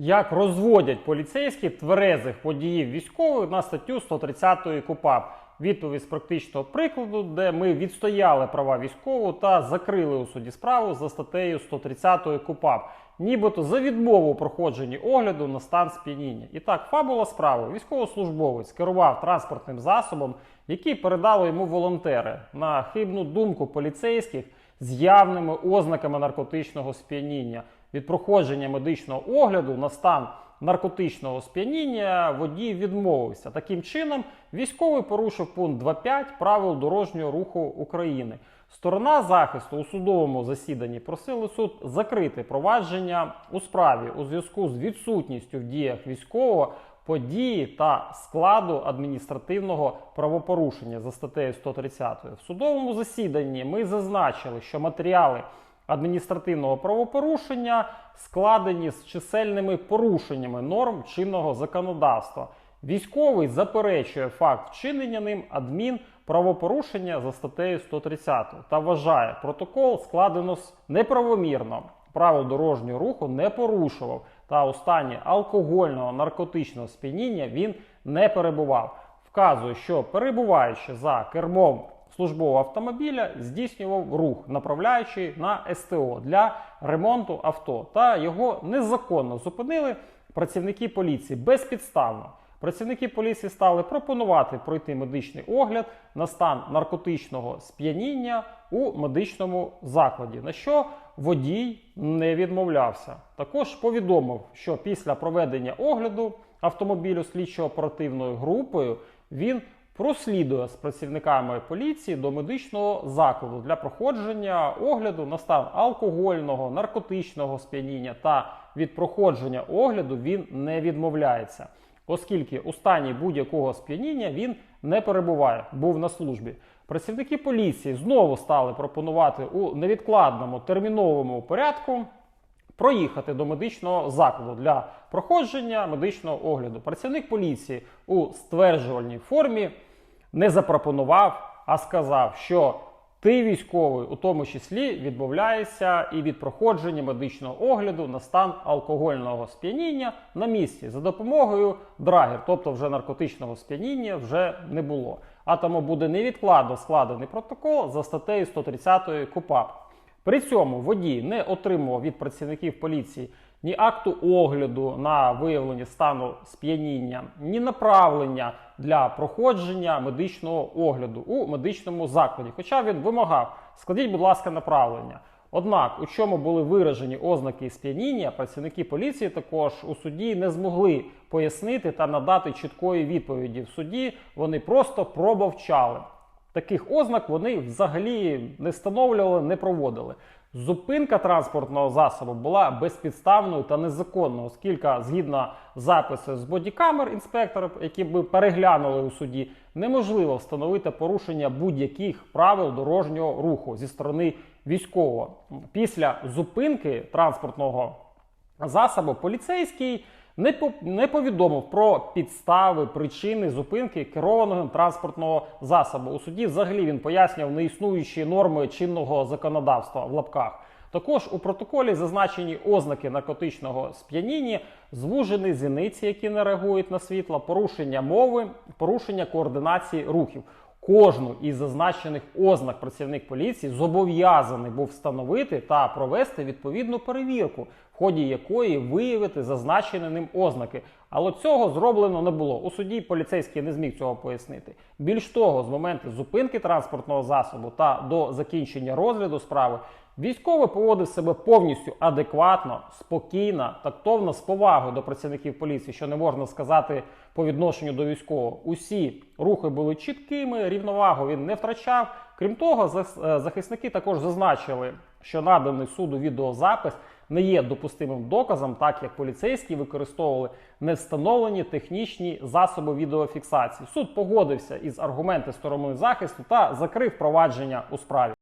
Як розводять поліцейські тверезих водіїв військових на статтю 130 КУПАП? Відповідь з практичного прикладу, де ми відстояли права військового та закрили у суді справу за статтею 130 КУПАП, нібито за відмову у проходженні огляду на стан сп'яніння. І так, фабула справи. Військовослужбовець керував транспортним засобом, який передали йому волонтери на хибну думку поліцейських з явними ознаками наркотичного сп'яніння. Від проходження медичного огляду на стан наркотичного сп'яніння водій відмовився. Таким чином, військовий порушив пункт 2.5 правил дорожнього руху України. Сторона захисту у судовому засіданні просили суд закрити провадження у справі у зв'язку з відсутністю в діях військового події та складу адміністративного правопорушення за статтею 130. В судовому засіданні ми зазначили, що матеріали адміністративного правопорушення складені з чисельними порушеннями норм чинного законодавства. Військовий заперечує факт вчинення ним адмін правопорушення за статтею 130 та вважає, протокол складено неправомірно. Правил дорожнього руху не порушував та у алкогольного наркотичного сп'яніння він не перебував. Вказує, що перебуваючи за кермом службового автомобіля, здійснював рух, направляючи на СТО для ремонту авто, та його незаконно зупинили працівники поліції безпідставно. Працівники поліції стали пропонувати пройти медичний огляд на стан наркотичного сп'яніння у медичному закладі, на що водій не відмовлявся. Також повідомив, що після проведення огляду автомобілю слідчо-оперативною групою він прослідує з працівниками поліції до медичного закладу для проходження огляду на стан алкогольного, наркотичного сп'яніння та від проходження огляду він не відмовляється оскільки у стані будь-якого сп'яніння він не перебуває, був на службі. Працівники поліції знову стали пропонувати у невідкладному терміновому порядку проїхати до медичного закладу для проходження медичного огляду. Працівник поліції у стверджувальній формі не запропонував, а сказав, що ти військовий у тому числі відмовляєшся і від проходження медичного огляду на стан алкогольного сп'яніння на місці за допомогою драгер, тобто вже наркотичного сп'яніння вже не було. А тому буде невідкладно складений протокол за статтею 130 КУПАП. При цьому водій не отримував від працівників поліції ні акту огляду на виявлення стану сп'яніння, ні направлення для проходження медичного огляду у медичному закладі. Хоча він вимагав, складіть, будь ласка, направлення. Однак, у чому були виражені ознаки сп'яніння, працівники поліції також у суді не змогли пояснити та надати чіткої відповіді. В суді вони просто промовчали. Таких ознак вони взагалі не встановлювали, не проводили. Зупинка транспортного засобу була безпідставною та незаконною, оскільки, згідно запису з бодікамер інспекторів, які би переглянули у суді, неможливо встановити порушення будь-яких правил дорожнього руху зі сторони військового. Після зупинки транспортного засобу поліцейський не, по- не повідомив про підстави, причини зупинки керованого транспортного засобу. У суді взагалі він пояснював неіснуючі норми чинного законодавства в лапках. Також у протоколі зазначені ознаки наркотичного сп'яніння, звужені зіниці, які не реагують на світло, порушення мови, порушення координації рухів. Кожну із зазначених ознак працівник поліції зобов'язаний був встановити та провести відповідну перевірку, в ході якої виявити зазначені ним ознаки. Але цього зроблено не було. У суді поліцейський не зміг цього пояснити. Більш того, з моменту зупинки транспортного засобу та до закінчення розгляду справи Військовий поводив себе повністю адекватно, спокійно, тактовно, з повагою до працівників поліції, що не можна сказати по відношенню до військового. Усі рухи були чіткими, рівновагу він не втрачав. Крім того, е, захисники також зазначили, що наданий суду відеозапис не є допустимим доказом, так як поліцейські використовували не встановлені технічні засоби відеофіксації. Суд погодився із аргументи сторони захисту та закрив провадження у справі.